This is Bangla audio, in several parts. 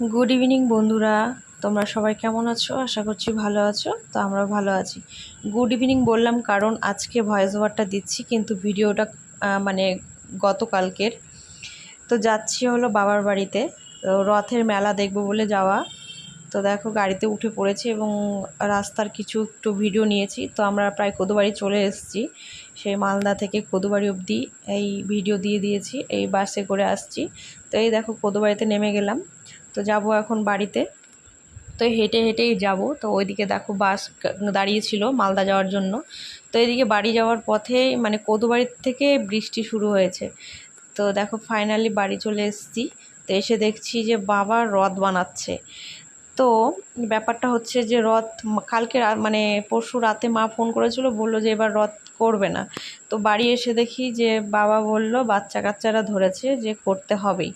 গুড ইভিনিং বন্ধুরা। তোমরা সবাই কেমন আছো? আশা করছি ভালো আছো, তো আমরা ভালো আছি। গুড ইভিনিং বললাম কারণ আজকে ভয়েস ওভারটা দিচ্ছি, কিন্তু ভিডিওটা মানে গতকালকের। তো যাচ্ছি হলো বাবার বাড়িতে। তো রথের মেলা দেখব বলে যাওয়া। তো দেখো গাড়িতে উঠে পড়েছি এবং রাস্তার কিছু একটু ভিডিও নিয়েছি। তো আমরা প্রায় কদুবাড়ি চলে এসেছি। সেই মালদা থেকে কদুবাড়ি অবধি এই ভিডিও দিয়ে দিয়েছি, এই বাসে করে আসছি। তো এই দেখো কদুবাড়িতে নেমে গেলাম। তো যাব এখন বাড়িতে। তো হেঁটে হেঁটেই যাব। তো ওইদিকে দেখো বাস দাঁড়িয়েছিল মালদা যাওয়ার জন্য। তো এদিকে বাড়ি যাওয়ার পথে মানে কদুবাড়ির থেকে বৃষ্টি শুরু হয়েছে। তো দেখো ফাইনালি বাড়ি চলে এসেছি। তো এসে দেখছি যে বাবা রথ বানাচ্ছে। তো ব্যাপারটা হচ্ছে যে রথ কালকে মানে পরশু রাতে মা ফোন করেছিল, বলল যে এবার রথ করবে না। তো বাড়ি এসে দেখি যে বাবা বলল বাচ্চা কাচ্চারা ধরেছে যে করতে হবেই।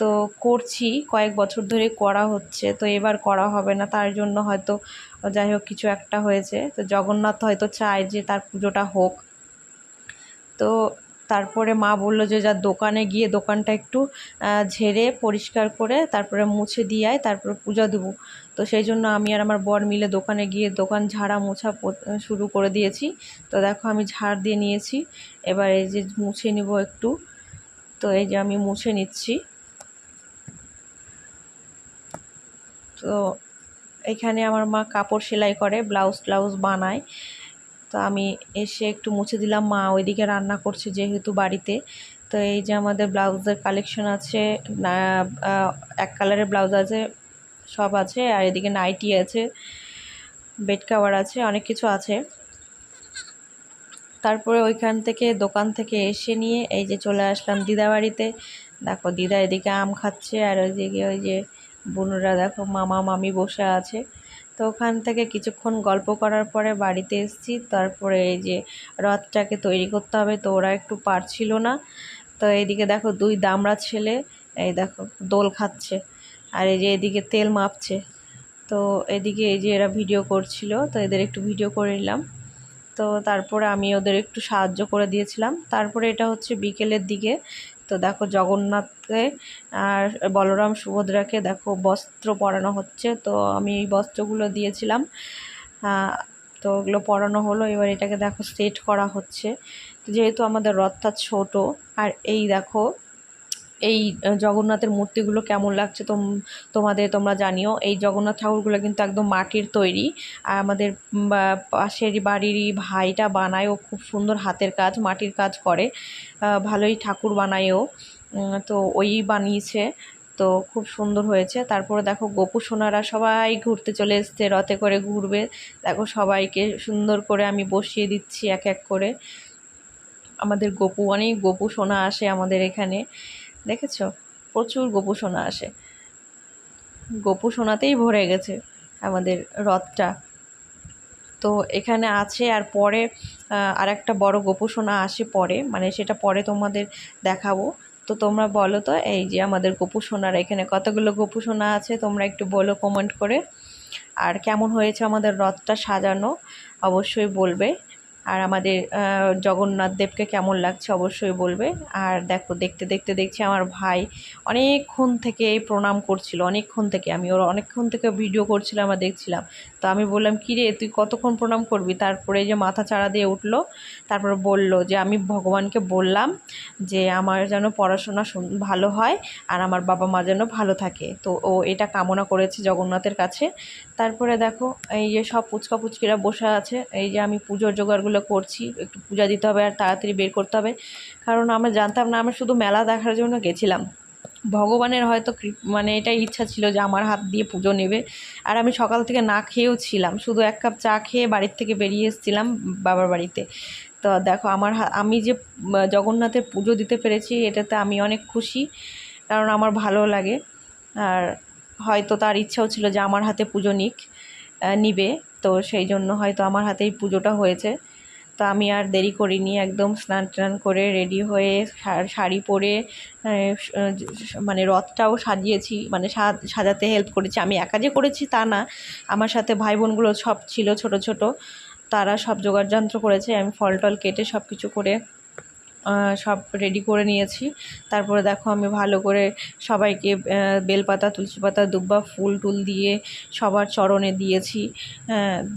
তো করছি, কয়েক বছর ধরে করা হচ্ছে, তো এবার করা হবে না। তার জন্য হয়তো যাই হোক কিছু একটা হয়েছে। তো জগন্নাথ হয়তো চায় যে তার পুজোটা হোক। তো তারপরে মা বলল যে, যা দোকানে গিয়ে দোকানটা একটু ঝেড়ে, পরিষ্কার করে তারপরে মুছে দিয়ে আয়, তারপরে পূজা দেবো। তো সেই জন্য আমি আর আমার বর মিলে দোকানে গিয়ে দোকান ঝাড়া মোছা শুরু করে দিয়েছি। তো দেখো আমি ঝাড় দিয়ে নিয়েছি। এবার এই যে মুছে নিব একটু। তো এই যে আমি মুছে নিচ্ছি। তো এখানে আমার মা কাপড় সেলাই করে, ব্লাউজ ট্লাউজ বানায়। তো আমি এসে একটু মুছে দিলাম, মা ওইদিকে রান্না করছে যেহেতু বাড়িতে। তো এই যে আমাদের ব্লাউজের কালেকশন আছে এক কালারের ব্লাউজ আছে, সব আছে, আর এদিকে নাইটি আছে বেড কাভার আছে, অনেক কিছু আছে। তারপরে ওইখান থেকে দোকান থেকে এসে নিয়ে এই যে চলে আসলাম দিদা বাড়িতে। দেখো, দিদা এদিকে আম খাচ্ছে, আর ওইদিকে ওই যে বোনরা, দেখো, মামা, মামি বসে আছে। তো ওখান থেকে কিছুক্ষণ গল্প করার পরে বাড়িতে এসেছি। তারপরে এই যে রথটাকে তৈরি করতে হবে, তো ওরা একটু পারছিল না। তো এদিকে দেখো, দুই দামড়া ছেলে, এই দেখো, দোল খাচ্ছে। আর এই যে এদিকে তেল মাপছে। তো এদিকে এই যে এরা ভিডিও করছিল, তো এদের একটু ভিডিও করে নিলাম। তো তারপরে আমি ওদের একটু সাহায্য করে দিয়েছিলাম। তারপরে এটা হচ্ছে বিকেলের দিকে তো দেখো জগন্নাথকে আর বলরাম সুভদ্রাকে দেখো বস্ত্র পরানো হচ্ছে। তো আমি এই বস্ত্রগুলো দিয়েছিলাম। তো ওগুলো পরানো হলো। এবার এটাকে দেখো সেট করা হচ্ছে। যেহেতু আমাদের রথটা ছোট, আর এই দেখো এই জগন্নাথের মূর্তিগুলো কেমন লাগছে তোম, তোমাদের তোমরা জানিও। এই জগন্নাথ ঠাকুরগুলো কিন্তু একদম মাটির তৈরি। আর আমাদের পাশের বাড়িরই ভাইটা বানায়, ও খুব সুন্দর হাতের কাজ, মাটির কাজ করে। ভালোই ঠাকুর বানায় ও। তো ওই বানিয়েছে। তো খুব সুন্দর হয়েছে। তারপরে দেখো গোপু সোনারা সবাই ঘুরতে চলে এসছে, রথে করে ঘুরবে। দেখো সবাইকে সুন্দর করে আমি বসিয়ে দিচ্ছি এক এক করে। আমাদের গোপু, অনেক গোপু সোনা আসে আমাদের এখানে। দেখেছ? প্রচুর গোপু আসে। গোপু ভরে গেছে আমাদের রথটা। তো এখানে আছে আর পরে আর একটা বড় গোপু আসে পরে মানে সেটা পরে তোমাদের দেখাবো। তো তোমরা বলো তো, এই যে আমাদের গোপু সোনার এখানে কতগুলো গোপু আছে, তোমরা একটু বলো কমেন্ট করে। আর কেমন হয়েছে আমাদের রথটা সাজানো, অবশ্যই বলবে। আর আমাদের জগন্নাথ দেবকে কেমন লাগছে অবশ্যই বলবে। আর দেখো, দেখতে দেখতে, দেখছি আমার ভাই অনেকক্ষণ থেকে প্রণাম করছিল, অনেকক্ষণ থেকে। আমি ওর অনেকক্ষণ থেকে ভিডিও করছিলাম আর দেখছিলাম। তো আমি বললাম, কী রে, তুই কতক্ষণ প্রণাম করবি? তারপরে যে মাথা চাড়া দিয়ে উঠল, তারপরে বলল যে, আমি ভগবানকে বললাম যে, আমার যেন পড়াশোনা ভালো হয় আর আমার বাবা মা যেন ভালো থাকে। তো ও এটা কামনা করেছে জগন্নাথের কাছে। তারপরে দেখো, এই যে সব পুচকা পুচকিরা বসে আছে, এই যে আমি পুজোর জোগাড়গুলো করছি, একটু পূজা দিতে হবে আর তাড়াতাড়ি বের করতে হবে। কারণ আমরা জানতাম না, আমরা শুধু মেলা দেখার জন্য গেছিলাম। ভগবানের হয়তো মানে এটাই ইচ্ছা ছিল যে আমার হাত দিয়ে পুজো নেবে। আর আমি সকাল থেকে না খেয়েও ছিলাম, শুধু এক কাপ চা খেয়ে বাড়ির থেকে বেরিয়ে এসেছিলাম বাবার বাড়িতে। তো দেখো, আমার আমি যে জগন্নাথের পুজো দিতে পেরেছি, এটাতে আমি অনেক খুশি, কারণ আমার ভালো লাগে। আর হয়তো তার ইচ্ছাও ছিল যে আমার হাতে পুজো নিক নিবে। তো সেই জন্য হয়তো আমার হাতেই পুজোটা হয়েছে। তো আমি আর দেরি করিনি, একদম স্নান টান করে রেডি হয়ে শাড়ি পরে মানে রথটাও সাজিয়েছি মানে সাজাতে হেল্প করেছি। আমি একা যে করেছি তা না, আমার সাথে ভাই বোনগুলো সব ছিল ছোট ছোট, তারা সব জোগাড় যন্ত্র করেছে, আমি ফল টল কেটে সব কিছু করে সব রেডি করে নিয়েছি। তারপরে দেখো আমি ভালো করে সবাইকে বেলপাতা তুলসী পাতা দুব্বা ফুল টুল দিয়ে সবার চরণে দিয়েছি।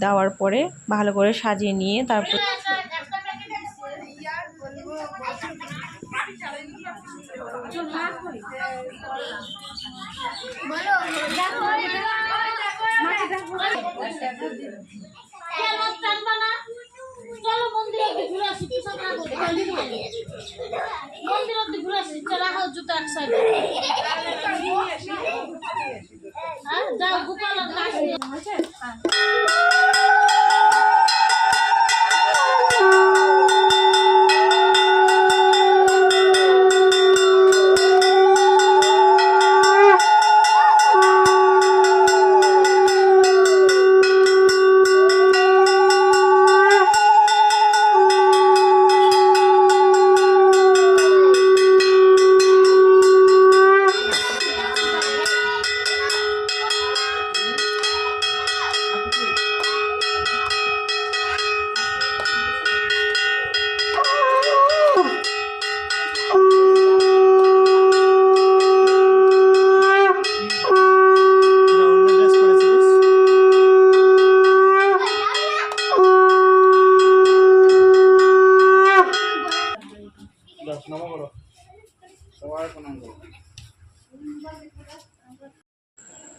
দেওয়ার পরে ভালো করে সাজিয়ে নিয়ে তারপর চলো মন্দির অব্দি ঘুরে আসি পিছন না করে মন্দির অব্দি ঘুরে আসি, চলো রাখো জুতো এক সাইডে হ্যাঁ যাও, গোপাল কাশ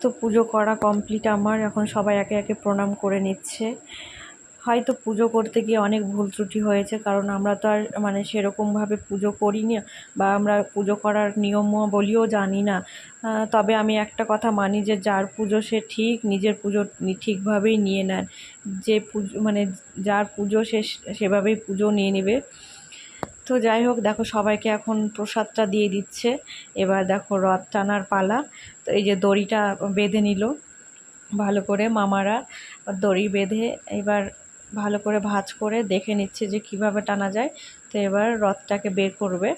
তো পুজো করা কমপ্লিট আমার। এখন সবাই একে একে প্রণাম করে নিচ্ছে। হয়তো পুজো করতে গিয়ে অনেক ভুল ত্রুটি হয়েছে, কারণ আমরা তো আর মানে সেরকমভাবে পুজো করি না বা আমরা পুজো করার নিয়মাবলীও জানি না। তবে আমি একটা কথা মানি যে, যার পুজো সে ঠিক নিজের পুজো ঠিকভাবেই নিয়ে নেন যে পুজো মানে যার পুজো সে, সেভাবেই পুজো নিয়ে নেবে। তো যাই হোক, দেখো সবাইকে এখন প্রসাদটা দিয়ে দিচ্ছে। এবার দেখো রথ টানার পালা। তো এই যে দড়িটা বেঁধে নিল ভালো করে মামারা। দড়ি বেঁধে এবার ভালো করে ভাঁজ করে দেখে নিচ্ছে যে কীভাবে টানা যায়। তো এবার রথটাকে বের করবে।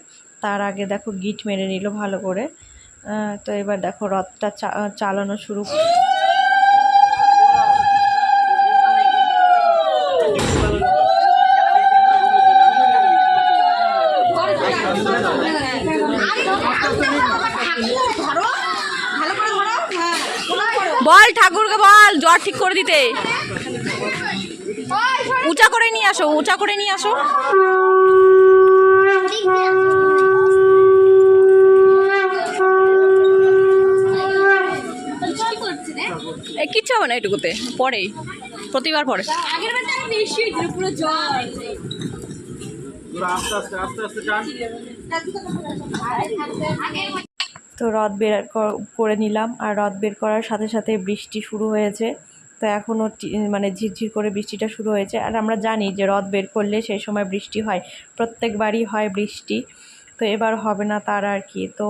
তার আগে দেখো গিট মেরে নিল ভালো করে। তো এবার দেখো রথটা চালানো শুরু বল ঠাকুরকে বল জ্বর ঠিক করে দিতে উঁচা করে নিয়ে আসো উঁচা করে নিয়ে আসো কিচ্ছু হবে না এটুকুতে পরেই প্রতিবার পরে পুরো আস্তে আস্তে আস্তে আস্তে তো রথ বের করে নিলাম। আর রথ বের করার সাথে সাথে বৃষ্টি শুরু হয়েছে। তো এখনও মানে ঝিরঝির করে বৃষ্টিটা শুরু হয়েছে। আর আমরা জানি যে রথ বের করলে সেই সময় বৃষ্টি হয়। প্রত্যেকবারই হয় বৃষ্টি। তো এবার হবে না তার আর কি। তো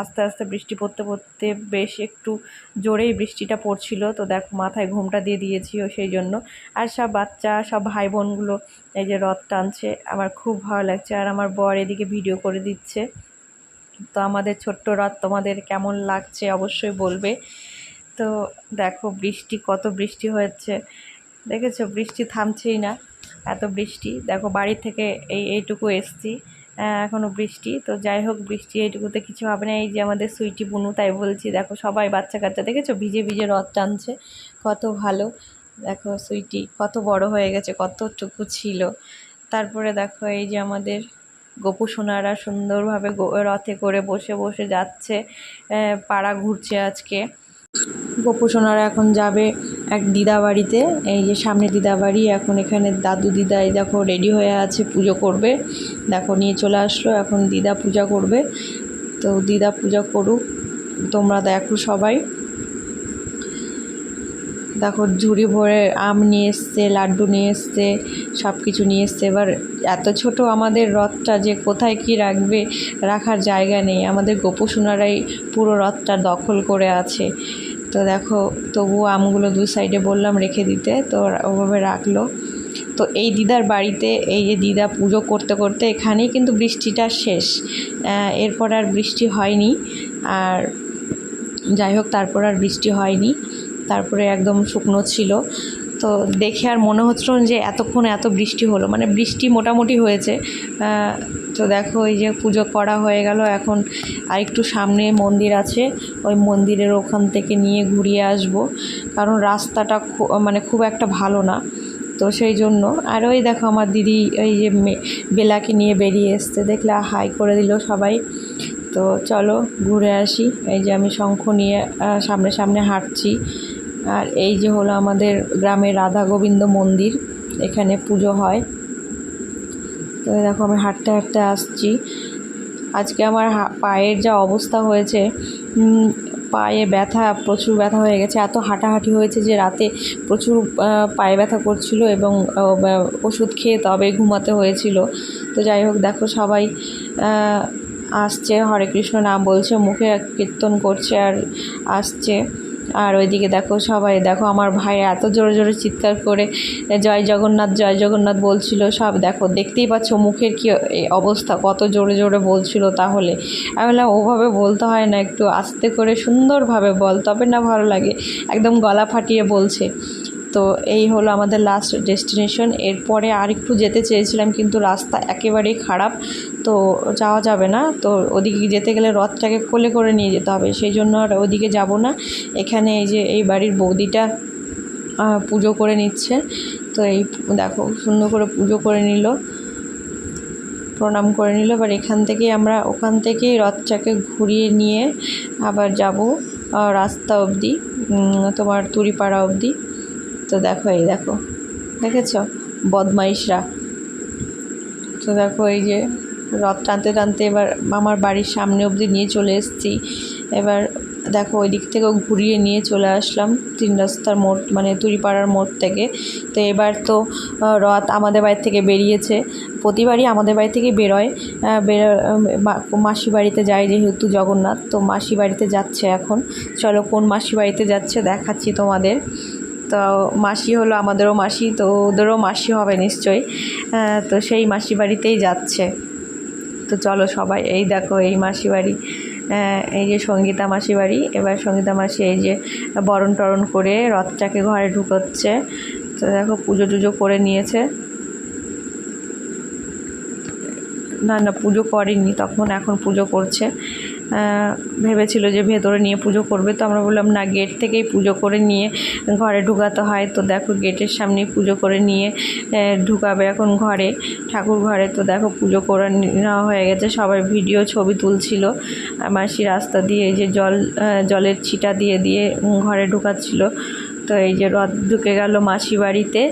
আস্তে আস্তে বৃষ্টি পড়তে পড়তে বেশ একটু জোরেই বৃষ্টিটা পড়ছিল। তো দেখো মাথায় ঘুমটা দিয়ে দিয়েছি সেই জন্য। আর সব বাচ্চা, সব ভাই বোনগুলো এই যে রথ টানছে, আমার খুব ভালো লাগছে। আর আমার বর এদিকে ভিডিও করে দিচ্ছে। তো আমাদের ছোট্ট রথ তোমাদের কেমন লাগছে অবশ্যই বলবে। তো দেখো বৃষ্টি কত বৃষ্টি হয়েছে। দেখেছ? বৃষ্টি থামছেই না। এত বৃষ্টি। দেখো বাড়ি থেকে এই এইটুকু এসছি। আহ, এখনও বৃষ্টি। তো যাই হোক বৃষ্টি এইটুকুতে কিছু হবে না। এই যে আমাদের সুইটি বুনু তাই বলছি দেখো সবাই বাচ্চা কাচ্চা। দেখেছ? ভিজে ভিজে রথ টানছে। কত ভালো। দেখো সুইটি কত বড় হয়ে গেছে কতটুকু ছিল। তারপরে দেখো এই যে আমাদের গোপু সোনারা সুন্দরভাবে রথে করে বসে বসে যাচ্ছে পাড়া ঘুরছে আজকে। গোপু সোনারা এখন যাবে এক দিদা বাড়িতে, এই যে সামনে দিদা বাড়ি, এখন এখানে দাদু দিদা, এই দেখো রেডি হয়ে আছে, পুজো করবে। দেখো, নিয়ে চলে আসলো, এখন দিদা পূজা করবে। তো দিদা পূজা করুক, তোমরা দেখো সবাই। দেখো, ঝুড়ি ভরে আম নিয়ে এসছে, লাড্ডু নিয়ে এসছে সব কিছু নিয়ে এসছে। এবার এত ছোট আমাদের রথটা যে কোথায় কি রাখবে, রাখার জায়গা নেই। আমাদের গোপসোনারাই পুরো রথটা দখল করে আছে। তো দেখো, তবুও আমগুলো দু সাইডে বললাম রেখে দিতে, তো ওভাবে রাখল। তো এই দিদার বাড়িতে এই যে দিদা পুজো করতে করতে এখানেই কিন্তু বৃষ্টিটা শেষ। এরপর আর বৃষ্টি হয়নি। আর যাই হোক, তারপর আর বৃষ্টি হয়নি। তারপরে একদম শুকনো ছিল। তো দেখে আর মনে হচ্ছিল যে এতক্ষণ এত বৃষ্টি হলো। মানে বৃষ্টি মোটামুটি হয়েছে। তো দেখো এই যে পুজো করা হয়ে গেল। এখন আর একটু সামনে মন্দির আছে। ওই মন্দিরের ওখান থেকে নিয়ে ঘুরিয়ে আসব। কারণ রাস্তাটা মানে খুব একটা ভালো না। তো সেই জন্য। আর ওই দেখো আমার দিদি এই যে বেলাকে নিয়ে বেরিয়ে এসছে। দেখলে হাই করে দিল সবাই। তো চলো ঘুরে আসি। এই যে আমি শঙ্খ নিয়ে সামনে সামনে হাঁটছি। আর এই যে হলো আমাদের গ্রামের রাধা গোবিন্দ মন্দির, এখানে পুজো হয়। তো দেখো আমি হাঁটতে হাঁটতে আসছি। আজকে আমার পায়ের যা অবস্থা হয়েছে পায়ে ব্যথা, প্রচুর ব্যথা হয়ে গেছে। এত হাঁটাহাঁটি হয়েছে যে রাতে প্রচুর পায়ে ব্যথা করছিল এবং ওষুধ খেয়ে তবে ঘুমাতে হয়েছিল। তো যাই হোক, দেখো সবাই আসছে। হরে কৃষ্ণ নাম বলছে, মুখে কীর্তন করছে আর আসছে। আর ওইদিকে দেখো সবাই, দেখো আমার ভাই এত জোরে জোরে চিৎকার করে, জয় জগন্নাথ জয় জগন্নাথ বলছিল, সব দেখো, দেখতেই পাচ্ছ মুখের কি অবস্থা, কত জোরে জোরে বলছিল তাহলে। আমি বললাম, ওভাবে বলতে হয় না, একটু আস্তে করে সুন্দরভাবে বল, তবে না ভালো লাগে, একদম গলা ফাটিয়ে বলছে। তো এই হলো আমাদের লাস্ট ডেস্টিনেশন এরপরে আর একটু যেতে চেয়েছিলাম, কিন্তু রাস্তা একেবারেই খারাপ। তো যাওয়া যাবে না। তো ওদিকে যেতে গেলে রথটাকে কোলে করে নিয়ে যেতে হবে। সেই জন্য আর ওদিকে যাব না। এখানে এই যে এই বাড়ির বৌদিটা পুজো করে নিচ্ছে। তো এই দেখো, সুন্দর করে পুজো করে নিল। প্রণাম করে নিল। এবার এখান থেকে আমরা ওখান থেকেই রথটাকে ঘুরিয়ে নিয়ে আবার যাব রাস্তা অবধি তোমার তুরিপাড়া অবধি। তো দেখো, এই দেখো। দেখেছ? বদমাইশরা। তো দেখো, এই যে রথ টানতে টানতে এবার আমার বাড়ির সামনে অবধি নিয়ে চলে এসেছি। এবার দেখো ওই দিক থেকেও ঘুরিয়ে নিয়ে চলে আসলাম তিন রাস্তার মোড় মানে তুরিপাড়ার মোড় থেকে। তো এবার তো রথ আমাদের বাড়ি থেকে বেরিয়েছে। প্রতিবারই আমাদের বাড়ি থেকে বেরোয়। বেরো মাসি বাড়িতে যায় যেহেতু জগন্নাথ, তো মাসি বাড়িতে যাচ্ছে এখন। চলো কোন মাসি বাড়িতে যাচ্ছে দেখাচ্ছি তোমাদের। তো মাসি হলো আমাদেরও মাসি, তো ওদেরও মাসি হবে নিশ্চয়ই। তো সেই মাসি বাড়িতেই যাচ্ছে। তো চলো সবাই, এই দেখো এই মাসি বাড়ি এই যে সঙ্গীতা মাসি বাড়ি এবার সঙ্গীতা মাসি এই যে বরণ টরণ করে রথটাকে ঘরে ঢুকোচ্ছে। তো দেখো পুজো টুজো করে নিয়েছে। না না, পুজো করেনি, তখন এখন পুজো করছে। ভেবেছিল যে ভেতরে নিয়ে পুজো করবে, তো আমরা বললাম, না, গেট থেকেই পুজো করে নিয়ে ঘরে ঢুকাতে হয়। তো দেখো, গেটের সামনে পুজো করে নিয়ে ঢুকাবে এখন ঘরে, ঠাকুর ঘরে। তো দেখো, পুজো করে নেওয়া হয়ে গেছে। সবাই ভিডিও, ছবি তুলছিল। মাসি রাস্তা দিয়ে যে জল জলের ছিটা দিয়ে দিয়ে ঘরে ঢুকাচ্ছিল। তো এই যে রথ ঢুকে গেল মাসি বাড়িতে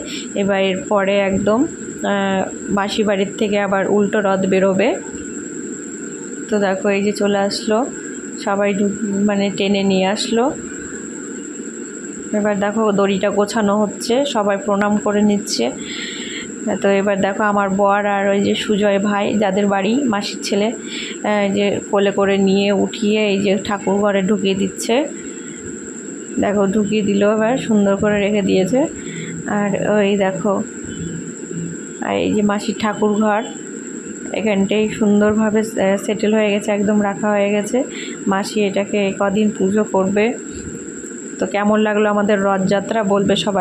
এবার এরপরে একদম মাসি বাড়ির থেকে আবার উল্টো রথ বেরোবে। তো দেখো, এই যে চলে আসলো। সবাই মানে টেনে নিয়ে আসলো। এবার দেখো, দড়িটা গোছানো হচ্ছে। সবাই প্রণাম করে নিচ্ছে। তো এবার দেখো, আমার বর আর ওই যে সুজয় ভাই, যাদের বাড়ি, মাসির ছেলে যে কোলে করে নিয়ে উঠিয়ে এই যে ঠাকুর ঘরে ঢুকিয়ে দিচ্ছে। দেখো, ঢুকিয়ে দিল এবার, সুন্দর করে রেখে দিয়েছে। আর ওই দেখো, আর এই যে মাসির ঠাকুর ঘর এখানটাই সুন্দরভাবে সেটেল হয়ে গেছে, একদম রাখা হয়ে গেছে। মাসি এটাকে কদিন পুজো করবে। তো কেমন লাগল আমাদের রথযাত্রা বলবে সবাই?